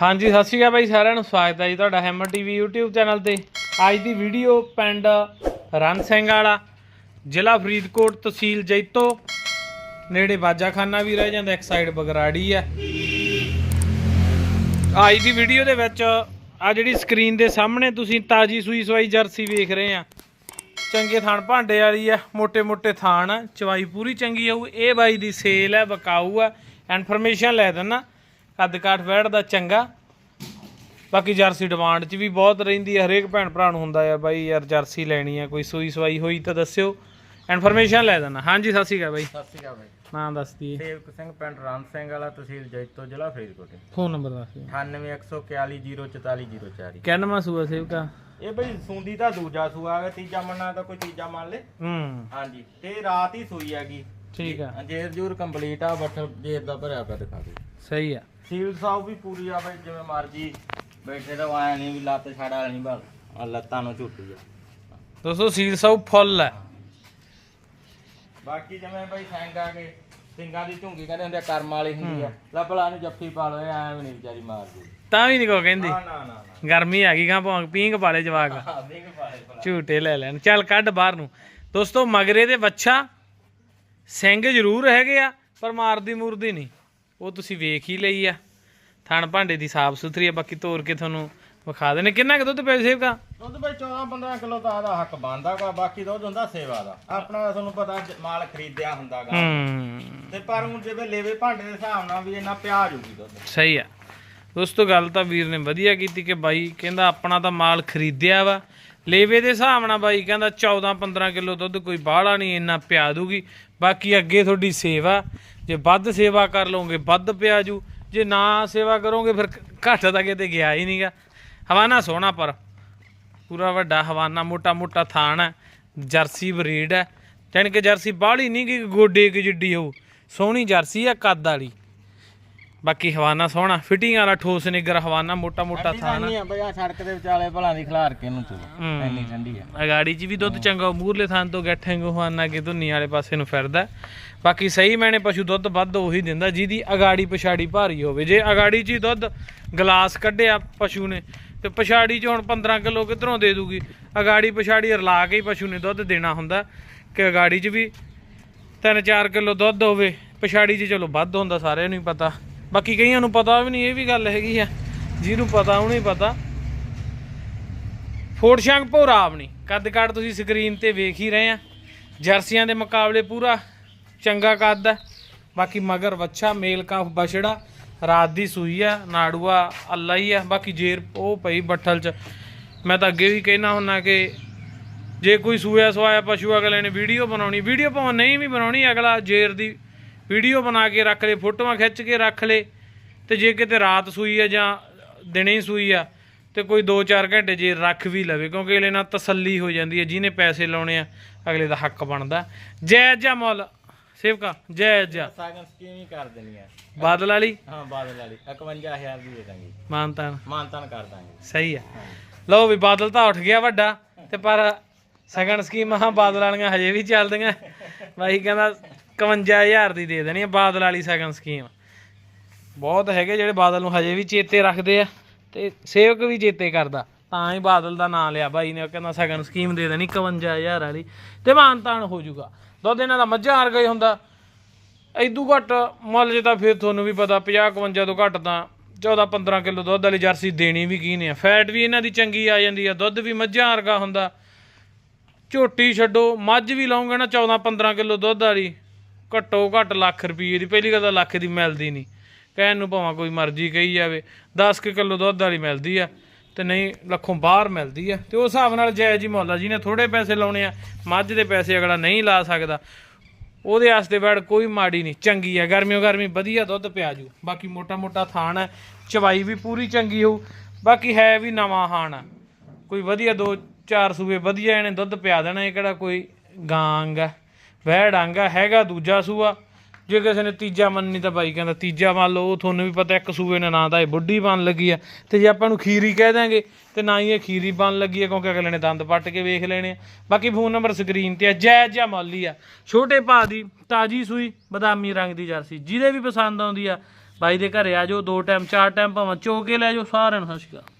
ਹਾਂਜੀ, ਸਤਿ ਸ਼੍ਰੀ ਅਕਾਲ ਬਾਈ ਸਾਰਿਆਂ ਨੂੰ। ਸਵਾਗਤ ਹੈ ਜੀ ਤੁਹਾਡਾ ਹੈਮਰ ਟੀਵੀ YouTube ਚੈਨਲ ਤੇ। ਅੱਜ ਦੀ ਵੀਡੀਓ ਪਿੰਡ ਰਣ ਸਿੰਘ ਵਾਲਾ, ਜ਼ਿਲ੍ਹਾ ਫਰੀਦਕੋਟ ਤਹਿਸੀਲ ਜੈਤੋ। ਨੇੜੇ ਬਾਜਾਖਾਨਾ ਵੀ ਰਹਿ ਜਾਂਦਾ, ਇੱਕ ਸਾਈਡ ਬਗਰਾੜੀ ਹੈ। ਅੱਜ ਦੀ ਵੀਡੀਓ ਦੇ ਵਿੱਚ ਆ ਜਿਹੜੀ ਸਕਰੀਨ ਦੇ ਸਾਹਮਣੇ ਤੁਸੀਂ ਤਾਜੀ ਸੂਈ ਸਵਾਈ ਜਰਸੀ ਵੇਖ ਰਹੇ ਆ। ਚੰਗੇ ਥਾਣ ਭਾਂਡੇ ਵਾਲੀ ਆ ਮੋਟੇ ਮੋਟੇ ਥਾਣ ਚਵਾਈ ਪੂਰੀ ਚੰਗੀ ਆਊ ਇਹ ਬਾਈ ਦੀ ਸੇਲ ਆ ਬਕਾਊ ਆ ਇਨਫੋਰਮੇਸ਼ਨ ਲੈ ਦਿੰਨਾ। ਕੱਦ ਕਾਠ ਵੈੜ ਦਾ ਚੰਗਾ। ਬਾਕੀ ਜਰਸੀ ਡਿਮਾਂਡ 'ਚ ਵੀ ਬਹੁਤ ਰਹਿੰਦੀ ਹੈ ਹਰੇਕ ਭੈਣ ਭਰਾ ਨੂੰ ਹੁੰਦਾ ਆ ਬਾਈ ਯਾਰ ਜਰਸੀ ਲੈਣੀ ਆ ਕੋਈ ਸੂਈ ਸਵਾਈ ਹੋਈ ਤਾਂ ਦੱਸਿਓ। ਇਨਫੋਰਮੇਸ਼ਨ ਲੈ ਦੇਣਾ ਹਾਂਜੀ ਸਤਿ ਸ਼੍ਰੀ ਅਕਾਲ ਬਾਈ। ਸਤਿ ਸ਼੍ਰੀ ਅਕਾਲ ਬਾਈ। ਨਾਮ ਦੱਸ ਦਈਏ। ਸੇਵਕ ਸਿੰਘ ਪਿੰਡ ਰਾਮ ਸਿੰਘ ਵਾਲਾ ਤਹਿਸੀਲ ਜੈਤੋ ਜ਼ਿਲ੍ਹਾ ਫਰੀਦਕੋਟ। ਫੋਨ ਨੰਬਰ ਦੱਸ ਦਿਓ। 9814404404 ਕਿੰਨਵਾਂ ਸੂਆ ਸੇਵਕਾ ਇਹ ਬਈ ਸੁੰਦੀ ਤਾਂ ਦੂਜਾ ਸੂਆ ਹੈ ਤੀਜਾ ਮੰਨਣਾ ਤਾਂ ਕੋਈ ਤੀਜਾ ਮੰਨ ਲੇ। ਹੂੰ। ਹਾਂਜੀ ਤੇ ਰਾਤ ਹੀ ਸੂਈ ਹੈਗੀ। ਠੀਕ ਆ। ਜੇਰ ਜੂਰ ਕੰਪਲੀਟ ਆ ਬੱਠ ਜੇਰ ਦਾ ਭਰਿਆ ਪਿਆ ਦਿਖਾ ਦੇ ਸਹੀ ਆ। ਸੀਲ ਸਾਊ ਵੀ ਪੂਰੀ ਆ ਬਈ ਜਿਵੇਂ ਮਰਜ਼ੀ ਬੈਠੇ ਤਾਂ ਆਇਆ ਨਹੀਂ ਵੀ ਲੱਤ ਛੜਾ ਨਹੀਂ ਬਸ। ਆ ਲੱਤਾਂ ਨੂੰ ਝੁੱਟੀ ਆ। ਦੋਸਤੋ ਸੀਲ ਸਭ ਫੁੱਲ ਹੈ ਬਾਕੀ ਜਿਵੇਂ ਬਈ ਸਿੰਘ ਆ ਕੇ ਸਿੰਘਾਂ ਦੀ ਝੁੰਗੀ ਕਹਿੰਦੇ ਹੁੰਦੇ ਆ, ਕਰਮ ਵਾਲੀ ਹੁੰਦੀ ਆ। ਲੱਭਲਾ ਨੂੰ ਜੱਫੀ ਪਾ ਲਓ ਐ ਵੀ ਨਹੀਂ ਵਿਚਾਰੀ ਮਾਰਦੀ ਤਾਂ ਵੀ ਨਹੀਂ ਕੋ ਕਹਿੰਦੀ। ਨਾ ਨਾ ਨਾ ਗਰਮੀ ਆ ਗਈ ਗਾਂ ਭਾਵੇਂ ਪੀਂਗ ਪਾਲੇ ਜਵਾਕ। ਹਾਂ ਦੇਖ ਪਾਏ ਭਲਾ। ਝੂਟੇ ਲੈ ਲੈਣ। ਚੱਲ ਕੱਢ ਬਾਹਰ ਨੂੰ। ਦੋਸਤੋ ਮਗਰੇ ਦੇ ਵੱਛਾ ਸਿੰਘ ਜ਼ਰੂਰ ਹੈਗੇ ਆ ਪਰ ਮਾਰਦੀ ਮੂਰਦੀ ਨਹੀਂ। ਉਹ ਤੁਸੀਂ ਵੇਖ ਹੀ ਲਈ ਆ। ਥਣ ਭਾਂਡੇ ਦੀ ਸਾਫ਼ ਸੁਥਰੀ ਆ ਬਾਕੀ ਤੋੜ ਕੇ ਤੁਹਾਨੂੰ ਵਿਖਾ ਦੇਣੇ ਕਿੰਨਾ ਕੁ ਦੁੱਧ ਪੈ ਸੇਵਕਾ ਦੁੱਧ ਬਈ 14 15 ਕਿਲੋ ਤਾਂ ਆਦਾ ਹੱਕ ਬਣਦਾਗਾ ਬਾਕੀ ਦੁੱਧ ਹੁੰਦਾ ਸੇਵਾ ਦਾ। ਆਪਣਾ ਤਾਂ ਤੁਹਾਨੂੰ ਪਤਾ ਮਾਲ ਖਰੀਦਿਆ ਹੁੰਦਾਗਾ ਹੂੰ। ਤੇ ਪਰ ਹੁਣ ਜਿਵੇਂ ਲੇਵੇ ਭਾਂਡੇ ਦੇ ਹਿਸਾਬ ਨਾਲ ਵੀ ਇੰਨਾ ਪਿਆ ਜੂਗੀ ਦੁੱਧ। ਸਹੀ ਆ। ਦੋਸਤੋ ਗੱਲ ਤਾਂ ਵੀਰ ਨੇ ਵਧੀਆ ਕੀਤੀ ਕਿ ਬਾਈ ਕਹਿੰਦਾ ਆਪਣਾ ਤਾਂ ਮਾਲ ਖਰੀਦਿਆ ਵਾ ਲੇਵੇ ਦੇ ਹਿਸਾਬ ਨਾਲ ਬਾਈ ਕਹਿੰਦਾ 14 15 ਕਿਲੋ ਦੁੱਧ ਕੋਈ ਬਾਹਲਾ ਨਹੀਂ, ਇੰਨਾ ਪਿਆ ਦੂਗੀ। ਬਾਕੀ ਅੱਗੇ ਤੁਹਾਡੀ ਸੇਵਾ, ਜੇ ਵੱਧ ਸੇਵਾ ਕਰ ਲਓਗੇ, ਵੱਧ ਪਿਆ ਜੂ। ਜੇ ਨਾ ਸੇਵਾ ਕਰੋਗੇ, ਫਿਰ ਘੱਟ ਤਾਂ ਕਿਤੇ ਗਿਆ ਹੀ ਨਹੀਂਗਾ ਹਵਾਨਾ ਸੋਹਣਾ ਪਰ। ਪੂਰਾ ਵੱਡਾ ਹਵਾਨਾ, ਮੋਟਾ ਮੋਟਾ ਥਾਣ ਹੈ। ਜਰਸੀ ਬਰੀਡ ਹੈ। ਜਾਣੀ ਕਿ ਜਰਸੀ ਬਾਹਲੀ ਨਹੀਂ ਕਿ ਗੋਡੇ ਕਿ ਜਿੱਡੀ ਹੋਊ। ਸੋਹਣੀ ਜਰਸੀ ਆ ਕੱਦ ਵਾਲੀ। ਬਾਕੀ ਹਵਾਨਾ ਸੋਹਣਾ ਫਿਟਿੰਗ ਵਾਲਾ ਠੋਸ ਨਿਗਰ ਹਵਾਨਾ ਮੋਟਾ ਮੋਟਾ ਥਾਣ। ਨਹੀਂ ਆ ਬਈ ਆ ਸੜਕ ਦੇ ਵਿਚਾਲੇ ਭਲਾਂ ਦੀ ਖਿਲਾਰ ਕੇ ਚਲੋ ਹੂੰ। ਇੰਨੀ ਠੰਡੀ ਆ। ਅਗਾੜੀ 'ਚ ਵੀ ਦੁੱਧ ਚੰਗਾ ਮੂਰਲੇ ਥਾਂ ਤੋਂ ਗੱਠੇ ਹਵਾਨਾ ਕਿ ਧੁੰਨੀ ਵਾਲੇ ਪਾਸੇ ਨੂੰ ਫਿਰਦਾ। ਬਾਕੀ ਸਹੀ ਮੈਨੇ ਪਸ਼ੂ ਦੁੱਧ ਵੱਧ ਉਹੀ ਦਿੰਦਾ ਜਿਹਦੀ ਅਗਾੜੀ ਪਛਾੜੀ ਭਾਰੀ ਹੋਵੇ। ਜੇ ਅਗਾੜੀ 'ਚ ਦੁੱਧ ਗਲਾਸ ਕੱਢਿਆ ਪਸ਼ੂ ਨੇ ਤੇ ਪਛਾੜੀ 'ਚ ਹੁਣ 15 ਕਿਲੋ ਕਿਧਰੋਂ ਦੇ ਦੂਗੀ? ਅਗਾੜੀ ਪਛਾੜੀ ਰਲਾ ਕੇ ਹੀ ਪਸ਼ੂ ਨੇ ਦੁੱਧ ਦੇਣਾ ਹੁੰਦਾ ਕਿ ਅਗਾੜੀ 'ਚ ਵੀ 3-4 ਕਿਲੋ ਦੁੱਧ ਹੋਵੇ ਪਛਾੜੀ 'ਚ ਚਲੋ ਵੱਧ ਹੁੰਦਾ ਸਾਰਿਆਂ ਨੂੰ ਹੀ ਪਤਾ। ਬਾਕੀ ਕਈਆਂ ਨੂੰ ਪਤਾ ਵੀ ਨਹੀਂ, ਇਹ ਵੀ ਗੱਲ ਹੈਗੀ ਆ। ਜਿਹਨੂੰ ਪਤਾ, ਉਹਨੂੰ ਹੀ ਪਤਾ। ਫੋੜ ਸ਼ੰਗ ਭੋਰਾ ਆਪਣੀ। ਕੱਦ ਕਾਠ ਤੁਸੀਂ ਸਕਰੀਨ ਤੇ ਵੇਖ ਹੀ ਰਹੇ ਆ। ਜਰਸੀਆਂ ਦੇ ਮੁਕਾਬਲੇ ਪੂਰਾ ਚੰਗਾ ਕੱਦ ਹੈ ਬਾਕੀ ਮਗਰ ਵੱਛਾ, ਮੇਲ ਕਾਫ, ਬਛੜਾ, ਰਾਤ ਦੀ ਸੂਈ ਆ, ਨਾੜੂਆ, ਅੱਲਾ ਹੀ ਆ। ਬਾਕੀ ਜੇਰ ਉਹ ਪਈ ਬੱਠਲ ਚ। ਮੈਂ ਤਾਂ ਅੱਗੇ ਵੀ ਕਹਿਣਾ ਹੁੰਨਾ ਕਿ ਜੇ ਕੋਈ ਸੂਇਆ ਸਵਾਇਆ ਪਸ਼ੂ ਅਗਲੇ ਨੇ ਵੀਡੀਓ ਬਣਾਉਣੀ, ਵੀਡੀਓ ਭਾਵੇਂ ਨਹੀਂ ਵੀ ਬਣਾਉਣੀ, ਅਗਲਾ ਜੇਰ ਦੀ ਵੀਡੀਓ ਬਣਾ ਕੇ ਰੱਖ ਲੇ ਫੋਟੋਆਂ ਖਿੱਚ ਕੇ ਰੱਖ ਲੇ ਤੇ ਜੇ ਕਿਤੇ ਰਾਤ ਸੂਈ ਆ ਜਾਂ ਦਿਨੇ ਸੂਈ ਆ ਤੇ ਕੋਈ 2-4 ਘੰਟੇ ਜੇ ਰੱਖ ਵੀ ਲਵੇ ਕਿਉਂਕਿ ਇਹਦੇ ਨਾਲ ਤਸੱਲੀ ਹੋ ਜਾਂਦੀ ਹੈ ਜਿਹਨੇ ਪੈਸੇ ਲਾਉਣੇ ਆ ਅਗਲੇ ਦਾ ਹੱਕ ਬਣਦਾ। ਜਾਇਜ਼ ਜਾਂ ਮੁੱਲ। ਸੇਵਕਾ ਜਾਇਜ਼ ਜਾਂ। ਸਾਗਨ ਸਕੀਮ ਹੀ ਕਰ ਦੇਣੀ ਆ। ਬਾਦਲ ਵਾਲੀ? ਹਾਂ ਬਾਦਲ ਵਾਲੀ। 51000 ਦੀ ਦੇ ਦਾਂਗੇ। ਮਾਨਤਾਨ। ਮਾਨਤਾਨ ਕਰ ਦਾਂਗੇ। ਸਹੀ ਆ। ਲਓ ਵੀ ਬਾਦਲ ਤਾਂ ਉੱਠ ਗਿਆ ਵੱਡਾ ਤੇ ਪਰ ਸਗਨ ਸਕੀਮਾਂ ਬਾਦਲ ਵਾਲੀਆਂ ਹਜੇ ਵੀ ਚੱਲਦੀਆਂ। ਬਾਈ ਕਹਿੰਦਾ 51000 ਦੀ ਦੇ ਦੇਣੀ ਹੈ ਬਾਦਲ ਵਾਲੀ ਸਗਨ ਸਕੀਮ ਬਹੁਤ ਹੈਗੇ ਜਿਹੜੇ ਬਾਦਲ ਨੂੰ ਹਜੇ ਵੀ ਚੇਤੇ ਰੱਖਦੇ ਆ ਤੇ ਸੇਵਕ ਵੀ ਚੇਤੇ ਕਰਦਾ। ਤਾਂ ਹੀ ਬਾਦਲ ਦਾ ਨਾਂ ਲਿਆ ਬਾਈ ਨੇ, ਉਹ ਕਹਿੰਦਾ ਸਗਨ ਸਕੀਮ ਦੇ ਦੇਣੀ 51000 ਵਾਲੀ। ਤੇ ਮਾਨਤਾਨ ਹੋ ਜਾਊਗਾ। ਦੁੱਧ ਇਹਨਾਂ ਦਾ ਮੱਝਾਂ ਵਰਗਾ ਹੀ ਹੁੰਦਾ। ਐਦੂ ਘੱਟ ਮੁੱਲ ਜੇ ਤਾਂ ਫਿਰ ਤੁਹਾਨੂੰ ਵੀ ਪਤਾ 50 51 ਤੋਂ ਘੱਟ ਤਾਂ 14 15 ਕਿਲੋ ਦੁੱਧ ਵਾਲੀ ਜਰਸੀ ਦੇਣੀ ਵੀ ਕੀ ਨੇ ਫੈਟ ਵੀ ਇਹਨਾਂ ਦੀ ਚੰਗੀ ਆ ਜਾਂਦੀ ਆ, ਦੁੱਧ ਵੀ ਮੱਝਾਂ ਵਰਗਾ ਹੁੰਦਾ। ਝੋਟੀ ਛੱਡੋ, ਮੱਝ ਵੀ ਲਾਉਂਗੇ ਨਾ 14 15 ਕਿਲੋ ਦੁੱਧ ਵਾਲੀ। ਘੱਟੋ ਘੱਟ ਲੱਖ ਰੁਪਏ ਦੀ, ਪਹਿਲੀ ਗੱਲ ਤਾਂ ਲੱਖ ਦੀ ਮਿਲਦੀ ਨਹੀਂ। ਕਹਿਣ ਨੂੰ ਭਾਵੇਂ ਕੋਈ ਮਰਜ਼ੀ ਕਹੀ ਜਾਵੇ 10 ਕਿਲੋ ਦੁੱਧ ਵਾਲੀ ਮਿਲਦੀ ਆ ਤੇ ਨਹੀਂ, ਲੱਖੋਂ ਬਾਹਰ ਮਿਲਦੀ ਆ। ਤੇ ਉਸ ਹਿਸਾਬ ਨਾਲ ਜੈ ਜੀ ਮੁੱਲ ਜੀ ਨੇ ਥੋੜੇ ਪੈਸੇ ਲਾਉਣੇ ਆ, ਮੱਝ ਦੇ ਪੈਸੇ ਅਗਲਾ ਨਹੀਂ ਲਾ ਸਕਦਾ। ਉਹਦੇ ਵਾਸਤੇ ਬੈੜ ਕੋਈ ਮਾੜੀ ਨਹੀਂ, ਚੰਗੀ ਆ, ਗਰਮੀਓ ਗਰਮੀ ਵਧੀਆ ਦੁੱਧ ਪਿਆ ਜੂ। ਬਾਕੀ ਮੋਟਾ ਮੋਟਾ ਥਾਣ ਹੈ ਚਵਾਈ ਵੀ ਪੂਰੀ ਚੰਗੀ ਹੋਊ, ਬਾਕੀ ਹੈ ਵੀ ਨਵਾਂ ਹਾਣ ਆ। ਕੋਈ ਵਧੀਆ ਦੋ ਚਾਰ ਸੂਏ ਵਧੀਆ ਇਹਨੇ ਦੁੱਧ ਪਿਆ ਦੇਣਾ, ਇਹ ਕਿਹੜਾ ਕੋਈ ਗਾਂਗ ਆ। ਵਹਿ ਡਾਂਗਾ ਹੈਗਾ ਦੂਜਾ ਸੂਆ। ਜੇ ਕਿਸੇ ਨੇ ਤੀਜਾ ਮੰਨਣੀ ਤਾਂ ਬਾਈ ਕਹਿੰਦਾ ਤੀਜਾ ਮੰਨ ਲਓ, ਉਹ ਤੁਹਾਨੂੰ ਵੀ ਪਤਾ ਇੱਕ ਸੂਏ ਨੇ ਨਾਂ ਦਾ ਇਹ ਬੁੱਢੀ ਬਣ ਲੱਗੀ ਆ। ਤੇ ਜੇ ਆਪਾਂ ਨੂੰ ਖੀਰੀ ਕਹਿ ਦਾਂਗੇ ਤੇ ਨਾ ਹੀ ਇਹ ਖੀਰੀ ਬਣ ਲੱਗੀ ਆ, ਕਿਉਂਕਿ ਅਗਲੇ ਨੇ ਦੰਦ ਪੱਟ ਕੇ ਵੇਖ ਲੈਣੇ ਆ। ਬਾਕੀ ਫੋਨ ਨੰਬਰ ਸਕਰੀਨ ਤੇ ਆ ਜਾਇਜ਼ ਜਾਂ ਮੁੱਲ ਆ। ਛੋਟੇ ਭਾ ਦੀ ਤਾਜੀ ਸੂਈ, ਬਦਾਮੀ ਰੰਗ ਦੀ ਜਰਸੀ, ਜਿਹਦੇ ਵੀ ਪਸੰਦ ਆਉਂਦੀ ਆ, ਬਾਈ ਦੇ ਘਰੇ ਆ ਜਾਓ, ਦੋ ਟਾਈਮ, ਚਾਰ ਟਾਈਮ ਭਾਵੇਂ ਚੋ ਕੇ ਲੈ ਜਾਓ, ਸਾਰਿਆਂ ਨੂੰ ਸਤਿ ਸ਼੍ਰੀ ਅਕਾਲ।